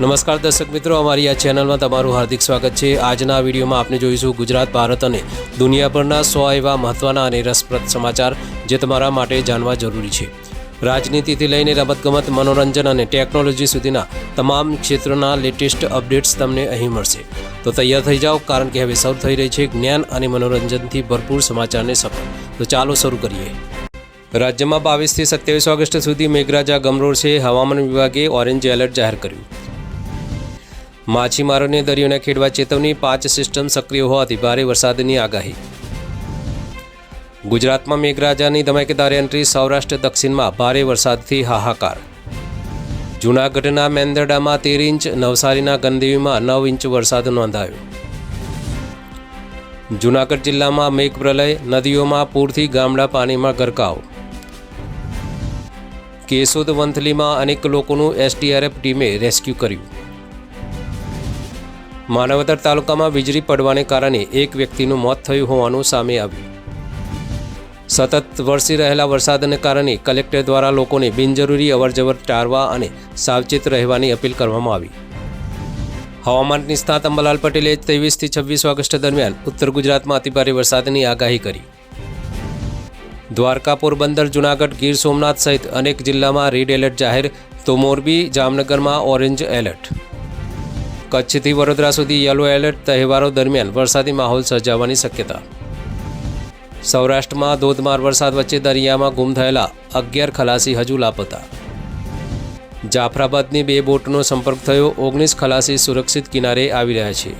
નમસ્કાર દર્શક મિત્રો, અમારી આ ચેનલમાં તમારું હાર્દિક સ્વાગત છે. આજના વિડીયોમાં આપણે જોઈશું ગુજરાત, ભારત અને દુનિયાભરના સો એવા મહત્ત્વના અને રસપ્રદ સમાચાર જે તમારા માટે જાણવા જરૂરી છે. રાજનીતિથી લઈને રમતગમત, મનોરંજન અને ટેકનોલોજી સુધીના તમામ ક્ષેત્રોના લેટેસ્ટ અપડેટ્સ તમને અહીં મળશે. તો તૈયાર થઈ જાઓ, કારણ કે હવે શરૂ થઈ રહી છે જ્ઞાન અને મનોરંજનથી ભરપૂર સમાચારને સફળ. તો ચાલો શરૂ કરીએ. રાજ્યમાં બાવીસથી સત્યાવીસ ઓગસ્ટ સુધી મેઘરાજા ગમરોળ છે. હવામાન વિભાગે ઓરેન્જ એલર્ટ જાહેર કર્યું. માછીમારોને દરિયોના ખેડવા ચેતવણી પાંચ સિસ્ટમ સક્રિય હોવાથી ભારે વરસાદની આગાહી. ગુજરાતમાં મેઘરાજાની ધમાકેદાર એન્ટ્રી સૌરાષ્ટ્ર દક્ષિણમાં ભારે વરસાદથી હાહાકાર. જૂનાગઢના મેંદરડામાં તેર ઇંચ, નવસારીના ગંદેવીમાં નવ ઇંચ વરસાદ નોંધાયો. જૂનાગઢ જિલ્લામાં મેઘપ્રલય નદીઓમાં પૂરથી ગામડા પાણીમાં ગરકાવ. કેશોદ વંથલીમાં અનેક લોકોનું એસડીઆરએફ ટીમે રેસ્ક્યુ કર્યું. માનવતર તાલુકામાં વીજળી પડવાને કારણે એક વ્યક્તિનું મોત થયું હોવાનું સામે આવ્યું. સતત વરસી રહેલા વરસાદને કારણે કલેક્ટર દ્વારા લોકોને બિનજરૂરી અવરજવર ટાળવા અને સાવચેત રહેવાની અપીલ કરવામાં આવી. હવામાન નિષ્ણાત અંબાલાલ પટેલે ત્રેવીસથી છવ્વીસ ઓગસ્ટ દરમિયાન ઉત્તર ગુજરાતમાં અતિભારે વરસાદની આગાહી કરી. દ્વારકા પોરબંદર જૂનાગઢ, ગીર સોમનાથ સહિત અનેક જિલ્લામાં રેડ એલર્ટ જાહેર. તો મોરબી જામનગરમાં ઓરેન્જ એલર્ટ. કચ્છથી વડોદરા સુધી યલો એલર્ટ તહેવારો દરમિયાન વરસાદી માહોલ સર્જાવાની શક્યતા. સૌરાષ્ટ્રમાં ધોધમાર વરસાદ વચ્ચે દરિયામાં ગુમ થયેલા અગિયાર ખલાસી હજુ લાપતા. જાફરાબાદની બે બોટનો સંપર્ક થયો, ઓગણીસ ખલાસી સુરક્ષિત કિનારે આવી રહ્યા છે.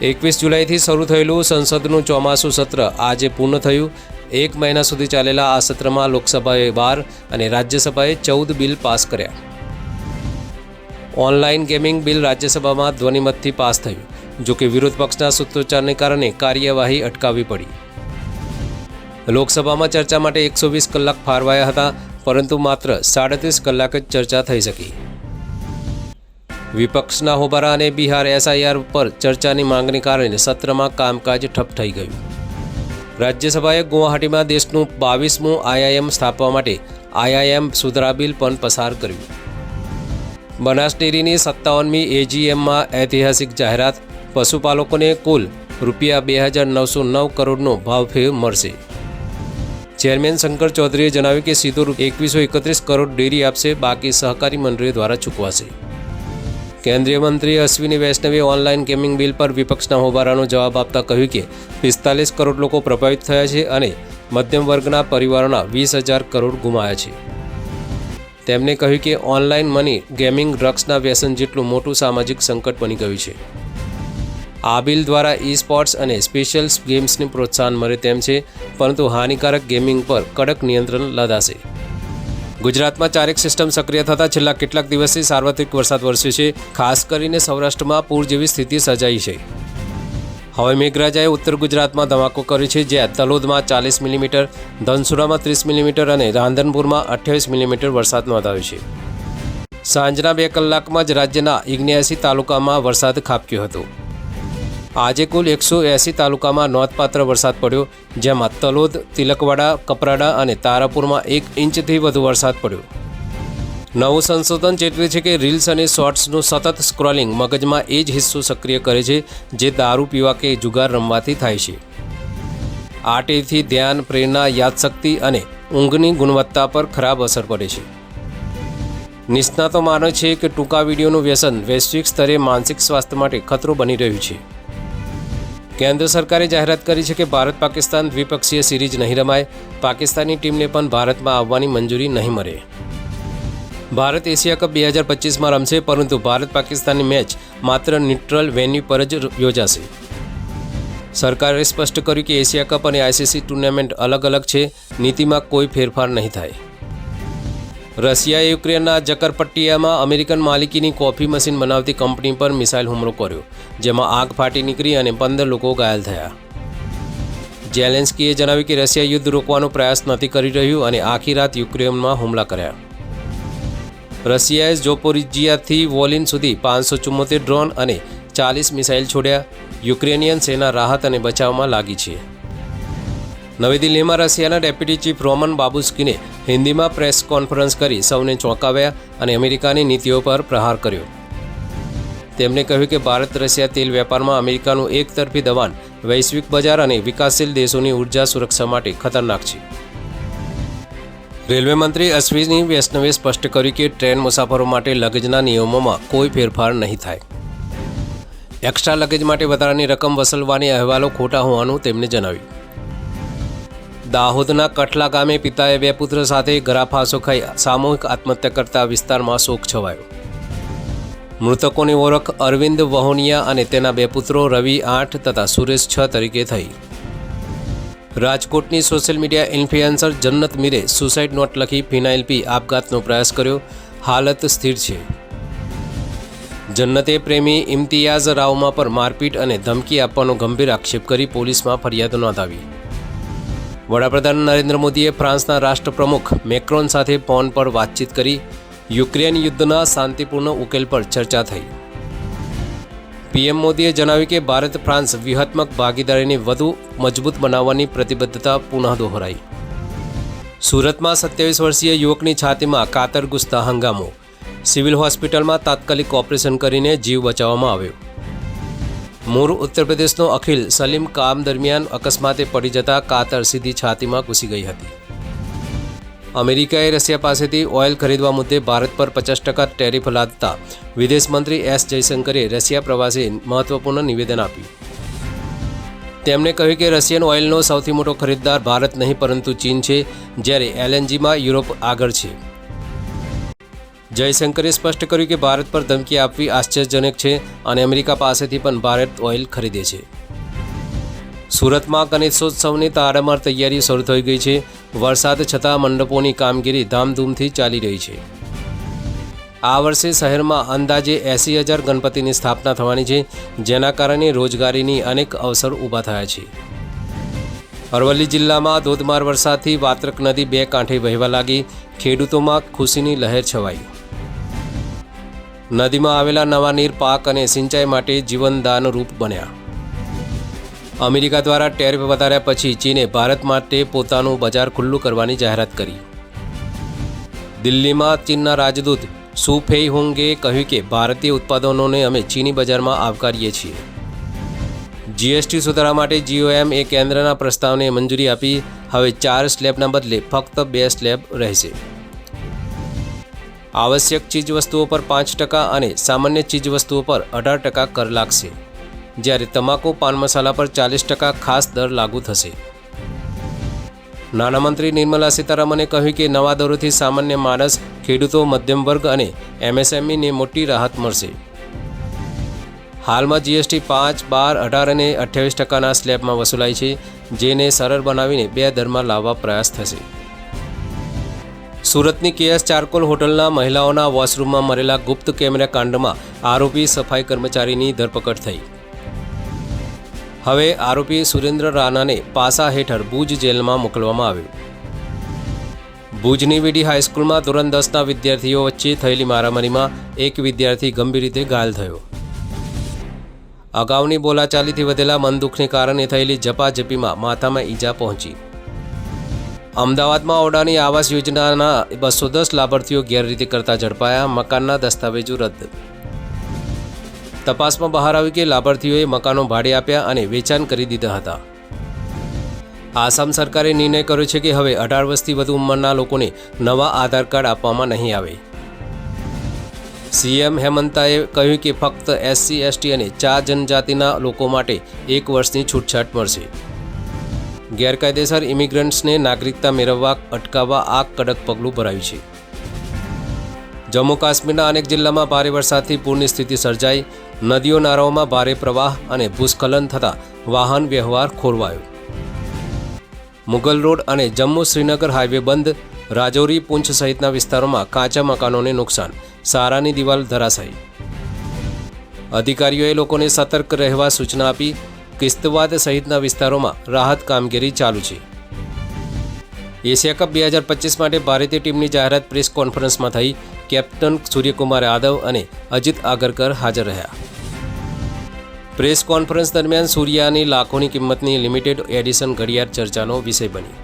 એકવીસ જુલાઈથી શરૂ થયેલું સંસદનું ચોમાસું સત્ર આજે પૂર્ણ થયું. એક મહિના સુધી ચાલેલા આ સત્રમાં લોકસભાએ બાર અને રાજ્યસભાએ ચૌદ બિલ પાસ કર્યા. ઓનલાઈન ગેમિંગ બિલ રાજ્યસભામાં ધ્વનિમતથી પાસ થયું જો કે વિરોધ પક્ષના સૂત્રોચ્ચારને કારણે કાર્યવાહી અટકાવવી પડી. લોકસભામાં ચર્ચા માટે એકસો વીસ કલાક ફાળવાયા હતા, પરંતુ માત્ર સાડત્રીસ કલાક જ ચર્ચા થઈ શકી. વિપક્ષના હોબારા અને બિહાર એસઆઈઆર પર ચર્ચાની માંગને કારણે સત્રમાં કામકાજ ઠપ થઈ ગયું. રાજ્યસભાએ ગુવાહાટીમાં દેશનું બાવીસમું આઈઆઈએમ સ્થાપવા માટે આઈઆઈએમ સુધારા બિલ પણ પસાર કર્યું. બનાસ ડેરીની સત્તાવનમી એજીએમમાં ઐતિહાસિક જાહેરાત. પશુપાલકોને કુલ રૂપિયા બે હજાર નવસો નવ કરોડનો ભાવફેર મળશે. ચેરમેન શંકર ચૌધરીએ જણાવ્યું કે સીધો એકવીસો એકત્રીસ કરોડ ડેરી આપશે, બાકી સહકારી મંડળીઓ દ્વારા ચૂકવાશે. કેન્દ્રીય મંત્રી અશ્વિની વૈષ્ણવે ઓનલાઈન ગેમિંગ બિલ પર વિપક્ષના હોબારાનો જવાબ આપતા કહ્યું કે, પિસ્તાલીસ કરોડ લોકો પ્રભાવિત થયા છે અને મધ્યમ વર્ગના પરિવારોના વીસ હજાર કરોડ ગુમાયા છે. તેમણે કહ્યું કે ઓનલાઈન મની ગેમિંગ ડ્રગ્સના વ્યસન જેટલું મોટું સામાજિક સંકટ બની ગયું છે. આ બિલ દ્વારા ઈ સ્પોર્ટ્સ અને સ્પેશિયલ ગેમ્સને પ્રોત્સાહન મળે તેમ છે, પરંતુ હાનિકારક ગેમિંગ પર કડક નિયંત્રણ લદાશે. ગુજરાતમાં ચારેક સિસ્ટમ સક્રિય થતાં છેલ્લા કેટલાક દિવસથી સાર્વત્રિક વરસાદ વરસ્યો છે, ખાસ કરીને સૌરાષ્ટ્રમાં પૂર જેવી સ્થિતિ સર્જાઈ છે. હવે મેઘરાજાએ ઉત્તર ગુજરાતમાં ધમાકો કર્યો છે જ્યાં તલોદમાં ચાલીસ મિલીમીટર, ધનસુરામાં ત્રીસ મિલીમીટર અને રાંધનપુરમાં અઠ્યાવીસ મિલીમીટર વરસાદ નોંધાયો છે. સાંજના બે કલાકમાં જ રાજ્યના ઇગ્નેસી તાલુકામાં વરસાદ ખાબક્યો હતો. આજે કુલ એકસો એંસી તાલુકામાં નોંધપાત્ર વરસાદ પડ્યો, જેમાં તલોદ, તિલકવાડા, કપરાડા અને તારાપુરમાં એક ઇંચથી વધુ વરસાદ પડ્યો. નવું સંશોધન ચેતવે છે કે રીલ્સ અને શોર્ટ્સનું સતત સ્ક્રોલિંગ મગજમાં એ જ હિસ્સો સક્રિય કરે છે જે દારૂ પીવા કે જુગાર રમવાથી થાય છે. આટેથી ધ્યાન, પ્રેરણા, યાદશક્તિ અને ઊંઘની ગુણવત્તા પર ખરાબ અસર પડે છે. નિષ્ણાતો માને છે કે ટૂંકા વિડીયોનું વ્યસન વૈશ્વિક સ્તરે માનસિક સ્વાસ્થ્ય માટે ખતરો બની રહ્યું છે. કેન્દ્ર સરકારે જાહેરાત કરી છે કે ભારત પાકિસ્તાન દ્વિપક્ષીય સિરીઝ નહીં રમાય. પાકિસ્તાની ટીમને પણ ભારતમાં આવવાની મંજૂરી નહીં મળે. ભારત એશિયા કપ બે હજાર પચીસમાં રમશે, પરંતુ ભારત પાકિસ્તાનની મેચ માત્ર ન્યુટ્રલ વેન્યુ પર જ યોજાશે. સરકારે સ્પષ્ટ કર્યું કે એશિયા કપ અને આઈસીસી ટુર્નામેન્ટ અલગ અલગ છે, નીતિમાં કોઈ ફેરફાર નહીં થાય. રશિયાએ યુક્રેનના જકરપટ્ટિયામાં અમેરિકન માલિકીની કોફી મશીન બનાવતી કંપની પર મિસાઇલ હુમલો કર્યો, જેમાં આગ ફાટી નીકળી અને પંદર લોકો ઘાયલ થયા. જેલેન્સ્કીએ જણાવ્યું કે રશિયા યુદ્ધ રોકવાનો પ્રયાસ નથી કરી રહ્યું અને આખી રાત યુક્રેનમાં હુમલા કર્યા. રશિયાએ જોપોરિજિયાથી વોલિન સુધી પાંચસો ચુમ્મોતેર ડ્રોન અને ચાલીસ મિસાઇલ છોડ્યા. યુક્રેનિયન સેના રાહત અને બચાવમાં લાગી છે. નવી દિલ્હીમાં રશિયાના ડેપ્યુટી ચીફ રોમન બાબુસ્કીને હિન્દીમાં પ્રેસ કોન્ફરન્સ કરી સૌને ચોંકાવ્યા અને અમેરિકાની નીતિઓ પર પ્રહાર કર્યો. તેમણે કહ્યું કે ભારત રશિયા તેલ વેપારમાં અમેરિકાનું એકતરફી દબાણ વૈશ્વિક બજાર અને વિકાસશીલ દેશોની ઊર્જા સુરક્ષા માટે ખતરનાક છે. રેલવે મંત્રી અશ્વિની વૈષ્ણવે સ્પષ્ટ કર્યું કે ટ્રેન મુસાફરો માટે લગજના નિયમોમાં કોઈ ફેરફાર નહીં થાય. એક્સ્ટ્રા લગેજ માટે વધારાની રકમ વસૂલવાની અહેવાલો ખોટા હોવાનું તેમણે જણાવ્યું. દાહોદના કઠલા ગામે પિતાએ બે પુત્ર સાથે ગરાફાંસો ખાઈ સામૂહિક આત્મહત્યા કરતા વિસ્તારમાં શોક છવાયો. મૃતકોની ઓળખ અરવિંદ વહોનિયા અને તેના બે પુત્રો રવિ આઠ તથા સુરેશ છ તરીકે થઈ. રાજકોટની સોશિયલ મીડિયા ઇન્ફ્લુએન્સર જન્નત મીરે સુસાઇડ નોટ લખી ફિનાઇલ પી આપઘાતનો પ્રયાસ કર્યો. હાલત સ્થિર છે. જન્નતે પ્રેમી ઇમ્તિયાઝ રાવમાં પર મારપીટ અને ધમકી આપવાનો ગંભીર આક્ષેપ કરી પોલીસમાં ફરિયાદ નોંધાવી. વડાપ્રધાન નરેન્દ્ર મોદીએ ફ્રાન્સના રાષ્ટ્રપ્રમુખ મેક્રોન સાથે ફોન પર વાતચીત કરી યુક્રેન યુદ્ધના શાંતિપૂર્ણ ઉકેલ પર ચર્ચા થઈ. પીએમ મોદીએ જણાવ્યું કે ભારત ફ્રાન્સ વ્યૂહાત્મક ભાગીદારીને વધુ મજબૂત બનાવવાની પ્રતિબદ્ધતા પુનઃ દોહરાઈ સુરતમાં સત્યાવીસ વર્ષીય યુવકની છાતીમાં કાતર ઘૂસતા હંગામો. સિવિલ હોસ્પિટલમાં તાત્કાલિક ઓપરેશન કરીને જીવ બચાવવામાં આવ્યો. મૂળ ઉત્તર પ્રદેશનો અખિલ સલીમ કામ દરમિયાન અકસ્માતે પડી જતા કાતર સીધી છાતીમાં ઘૂસી ગઈ હતી. અમેરિકાએ રશિયા પાસેથી ઓઇલ ખરીદવા મુદ્દે ભારત પર પચાસ ટકા ટેરિફ લાદતા વિદેશ મંત્રી એસ જયશંકરે રશિયા પ્રવાસે મહત્વપૂર્ણ નિવેદન આપ્યું. તેમણે કહ્યું કે રશિયન ઓઇલનો સૌથી મોટો ખરીદદાર ભારત નહીં, પરંતુ ચીન છે, જ્યારે એલએનજીમાં યુરોપ આગળ છે. જયશંકરે સ્પષ્ટ કર્યું કે ભારત પર ધમકી આપવી આશ્ચર્યજનક છે અને અમેરિકા પાસેથી પણ ભારત ઓઇલ ખરીદે છે. સુરતમાં ગણેશોત્સવની તારામાર તૈયારી શરૂ થઈ ગઈ છે. વરસાદ છતાં મંડપોની કામગીરી ધામધૂમથી ચાલી રહી છે. આ વર્ષે શહેરમાં અંદાજે એંસી હજાર ગણપતિની સ્થાપના થવાની છે, જેના કારણે રોજગારીની અનેક અવસર ઊભા થયા છે. અરવલ્લી જિલ્લામાં ધોધમાર વરસાદથી વાત્રક નદી બે કાંઠે વહેવા લાગી, ખેડૂતોમાં ખુશીની લહેર છવાઈ. નદીમાં આવેલા નવા નીર પાક અને સિંચાઈ માટે જીવનદાન રૂપ બન્યા. અમેરિકા દ્વારા ટેરિફ વધાર્યા પછી ચીને ભારત માટે પોતાનું બજાર ખુલ્લું કરવાની જાહેરાત કરી. દિલ્હીમાં ચીનના રાજદૂત સુ ફેઈ હોંગે કહ્યું કે ભારતીય ઉત્પાદનોને અમે ચીની બજારમાં આવકારીએ છીએ. જીએસટી સુધારા માટે જીઓએમ એ કેન્દ્રના પ્રસ્તાવને મંજૂરી આપી. હવે ચાર સ્લેબના બદલે ફક્ત બે સ્લેબ રહેશે. આવશ્યક ચીજવસ્તુઓ પર પાંચ ટકા અને સામાન્ય ચીજવસ્તુઓ પર અઢાર ટકા કર લાગશે. જ્યારે તમાકુ પાન મસાલા પર ચાલીસ ટકા ખાસ દર લાગુ થશે. નાણામંત્રી નિર્મલા સીતારામને કહ્યું કે નવા દરોથી સામાન્ય માણસ, ખેડૂતો, મધ્યમ વર્ગ અને એમએસએમઈને મોટી રાહત મળશે. હાલમાં જીએસટી પાંચ, બાર, અઢાર અને અઠ્યાવીસ ટકાના સ્લેબમાં વસૂલાય છે, જેને સરળ બનાવીને બે દરમાં લાવવા પ્રયાસ થશે. સુરતની કેએસ ચારકોલ હોટલના મહિલાઓના વોશરૂમમાં મરેલા ગુપ્ત કેમેરા કાંડમાં આરોપી, સફાઈ કર્મચારીની ધરપકડ થઈ. હવે આરોપી સુરેન્દ્ર રાણાને પાસા હેઠળ ભુજ જેલમાં મોકલવામાં આવ્યો. ભુજની વીડી હાઈસ્કૂલમાં ધોરણ દસના વિદ્યાર્થીઓ વચ્ચે થયેલી મારામારીમાં એક વિદ્યાર્થી ગંભીર રીતે ઘાયલ થયો. અગાઉની બોલાચાલીથી વધેલા મનદુખને કારણે થયેલી ઝપાઝપીમાં માથામાં ઈજા પહોંચી. અમદાવાદમાં ઓડાની આવાસ યોજનાના બસો દસ લાભાર્થીઓ ગેરરીતિ કરતા ઝડપાયા, મકાનના દસ્તાવેજો રદ તપાસમાં બહાર આવ્યું કે લાભાર્થીઓએ મકાનો ભાડે આપ્યા અને વેચાણ કરી દીધા હતા. આસામ સરકારે નિર્ણય કર્યો છે કે હવે અઢાર વર્ષથી વધુ ઉંમરના લોકોને નવા આધાર કાર્ડ આપવામાં નહીં આવે. સીએમ હેમંતાએ કહ્યું કે ફક્ત એસસી, એસટી અને ચાર જનજાતિના લોકો માટે એક વર્ષની છૂટછાટ મળશે. ગેરકાયદેસર ઇમિગ્રન્ટ્સને નાગરિકતા મેળવવા, અટકાવવા આ કડક પગલું ભરાયું છે. જમ્મુ કાશ્મીરના અનેક જિલ્લામાં ભારે વરસાદથી પૂરની સ્થિતિ સર્જાઈ. નદીઓ નાળાઓમાં ભારે પ્રવાહ અને ભૂસ્ખલન થતાં વાહન વ્યવહાર ખોરવાયો. મુગલ રોડ અને જમ્મુ શ્રીનગર હાઈવે બંધ, રાજૌરી, પૂંછ સહિતના વિસ્તારોમાં કાચા મકાનોને નુકસાન, સારાની દિવાલ ધરાશાયી. અધિકારીઓએ લોકોને સતર્ક રહેવા સૂચના આપી, કિસ્તવાદ સહિતના વિસ્તારોમાં રાહત કામગીરી ચાલુ છે. એશિયા કપ બે હજાર પચીસ માટે ભારતીય ટીમની જાહેરાત પ્રેસ કોન્ફરન્સમાં થઈ. કેપ્ટન સૂર્યકુમાર યાદવ અને અજીત આગરકર હાજર રહ્યા. પ્રેસ કોન્ફરન્સ દરમિયાન સૂર્યાની લાખોની કિંમતની લિમિટેડ એડિશન ઘડિયાળ ચર્ચાનો વિષય બની.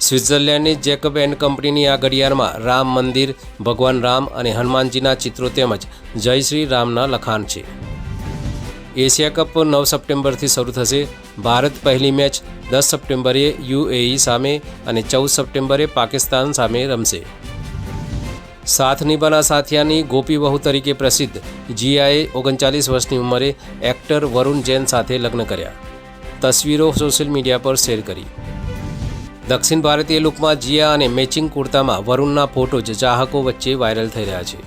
સ્વિટ્ઝરલેન્ડની જેકબ એન્ડ કંપનીની આ ઘડિયાળમાં રામ મંદિર, ભગવાન રામ અને હનુમાનજીના ચિત્રો તેમજ જય શ્રી રામના લખાણ છે. એશિયા કપ નવ સપ્ટેમ્બરથી શરૂ થશે. ભારત પહેલી મેચ દસ સપ્ટેમ્બરે યુએઈ સામે અને ચૌદ સપ્ટેમ્બરે પાકિસ્તાન સામે રમશે. સાથ નિભાના સાથિયાની ગોપી વહુ તરીકે પ્રસિદ્ધ જીયાએ ઓગણચાલીસ વર્ષની ઉંમરે એક્ટર વરુણ જૈન સાથે લગ્ન કર્યા. તસવીરો સોશિયલ મીડિયા પર શેર કરી. દક્ષિણ ભારતીય લુકમાં જીયા અને મેચિંગ કુર્તામાં વરુણના ફોટો જ ચાહકો વચ્ચે વાયરલ થઈ રહ્યા છે.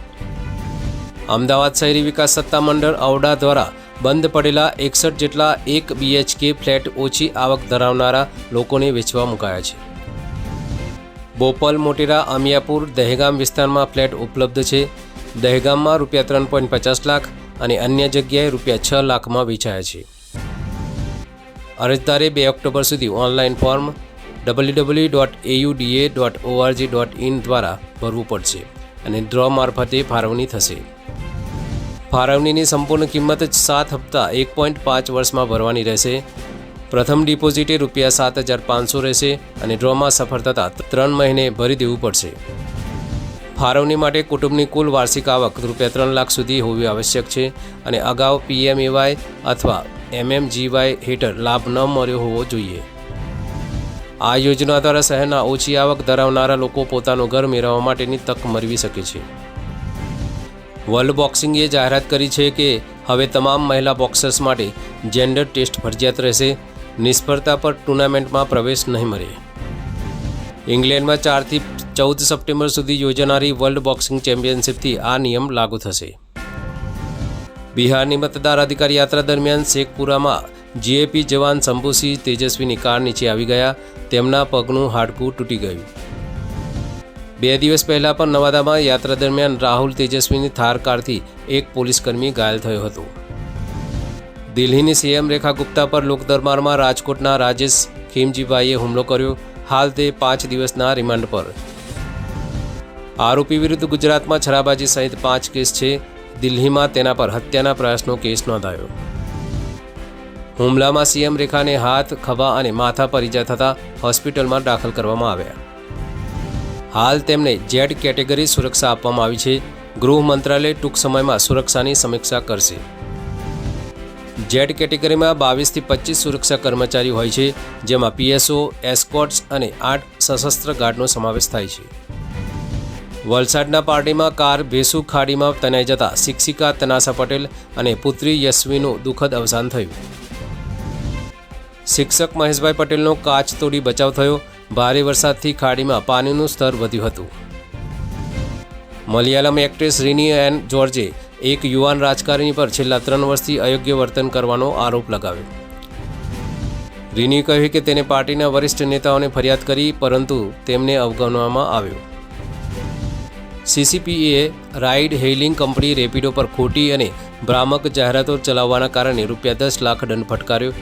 અમદાવાદ શહેરી વિકાસ સત્તામંડળ ઔડા દ્વારા બંધ પડેલા એકસઠ જેટલા એક બીએચકે ફ્લેટ ઓછી આવક ધરાવનારા લોકોને વેચવા મુકાયા છે. બોપલ, મોટેરા, અમિયાપુર, દહેગામ વિસ્તારમાં ફ્લેટ ઉપલબ્ધ છે. દહેગામમાં રૂપિયા ત્રણ પોઈન્ટ પચાસ લાખ અને અન્ય જગ્યાએ રૂપિયા છ લાખમાં વેચાયા છે. અરજદારે બે ઓક્ટોબર સુધી online form W W dot AUDA dot ORG dot in દ્વારા ભરવું પડશે અને ડ્રો મારફતે ફાળવણી થશે. ફાળવણીની સંપૂર્ણ કિંમત જ સાત હપ્તા એક પોઈન્ટ પાંચ વર્ષમાં ભરવાની રહેશે. પ્રથમ ડિપોઝિટે રૂપિયા સાત હજાર પાંચસો રહેશે અને ડ્રોમાં સફળ થતાં ત્રણ મહિને ભરી દેવું પડશે. ફાળવણી માટે કુટુંબની કુલ વાર્ષિક આવક રૂપિયા ત્રણ લાખ સુધી હોવી આવશ્યક છે અને અગાઉ પીએમએવાય અથવા એમએમજીવાય હેઠળ લાભ ન મળ્યો હોવો જોઈએ. આ યોજના દ્વારા શહેરના ઓછી આવક ધરાવનારા લોકો પોતાનું ઘર મેળવવા માટેની તક મેળવી શકે છે. વર્લ્ડ બોક્સિંગે જાહેરાત કરી છે કે હવે તમામ મહિલા બોક્સર્સ માટે જેન્ડર ટેસ્ટ ફરજિયાત રહેશે. નિષ્ફળતા પર ટુર્નામેન્ટમાં પ્રવેશ નહીં મળે. ઇંગ્લેન્ડમાં ચારથી ચૌદ સપ્ટેમ્બર સુધી યોજાનારી વર્લ્ડ બોક્સિંગ ચેમ્પિયનશિપથી આ નિયમ લાગુ થશે. બિહારની મતદાર અધિકાર યાત્રા દરમિયાન શેખપુરામાં જીએપી જવાન શંભુસિંહ તેજસ્વીની કાર નીચે આવી ગયા. તેમના પગનું હાડકું તૂટી ગયું. બે દિવસ પહેલાં પણ નવાદામાં યાત્રા દરમિયાન રાહુલ તેજસ્વીની થાર કારથી એક પોલીસકર્મી ઘાયલ થયો હતો. દિલ્હીની સીએમ રેખા ગુપ્તા પર લોકદરબારમાં રાજકોટના રાજેશ ખીમજીભાઈએ હુમલો કર્યો. હાલ તે પાંચ દિવસના રિમાન્ડ પર. આરોપી વિરુદ્ધ ગુજરાતમાં છરાબાજી સહિત પાંચ કેસ છે. દિલ્હીમાં તેના પર હત્યાના પ્રયાસનો કેસ નોંધાયો. હુમલામાં સીએમ રેખાને હાથ, ખભા અને માથા પર ઈજા થતાં હોસ્પિટલમાં દાખલ કરવામાં આવ્યા. હાલ તેમને જેડ કેટેગરી સુરક્ષા આપવામાં આવી છે. ગૃહ મંત્રાલય ટૂંક સમયમાં સુરક્ષાની સમીક્ષા કરશે. જેડ કેટેગરીમાં બાવીસથી પચીસ સુરક્ષા કર્મચારી હોય છે, જેમાં પીએસઓ, એસ્કોટ્સ અને આઠ સશસ્ત્ર ગાર્ડનો સમાવેશ થાય છે. વલસાડના પાર્ટીમાં કાર ભેસુ ખાડીમાં તનાઈ જતા શિક્ષિકા તનાસા પટેલ અને પુત્રી યશ્વીનું દુઃખદ અવસાન થયું. શિક્ષક મહેશભાઈ પટેલનો કાચ તોડી બચાવ થયો ભારે વરસાદથી ખાડીમાં પાણીનું સ્તર વધ્યું હતું. મલયાલમ એક્ટ્રેસ રિની એન જોર્જે એક યુવાન રાજકારણી પર છેલ્લા ત્રણ વર્ષથી અયોગ્ય વર્તન કરવાનો આરોપ લગાવ્યો. રિની કહ્યું કે તેને પાર્ટીના વરિષ્ઠ નેતાઓને ફરિયાદ કરી, પરંતુ તેમને અવગણવામાં આવ્યો. CCPA ride hailing company Rapido પર ખોટી અને ભ્રામક જાહેરાતો ચલાવવાના કારણે રૂપિયા દસ લાખ દંડ ફટકાર્યો.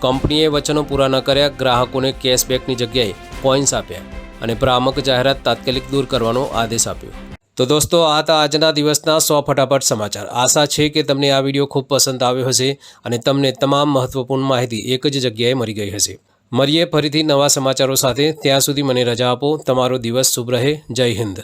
કંપનીએ વચનો પૂરા ન કર્યા, ગ્રાહકોને કેશબેકની જગ્યાએ પોઈન્ટ્સ આપ્યા અને ભ્રામક જાહેરાત તાત્કાલિક દૂર કરવાનો આદેશ આપ્યો. તો દોસ્તો, આ હતા આજના દિવસના સો ફટાફટ સમાચાર. આશા છે કે તમને આ વીડિયો ખૂબ પસંદ આવ્યો હશે અને તમને તમામ મહત્વપૂર્ણ માહિતી એક જ જગ્યાએ મળી ગઈ હશે. મળીએ ફરીથી નવા સમાચારો સાથે. ત્યાં સુધી મને રજા આપો. તમારો દિવસ શુભ રહે. જય હિન્દ.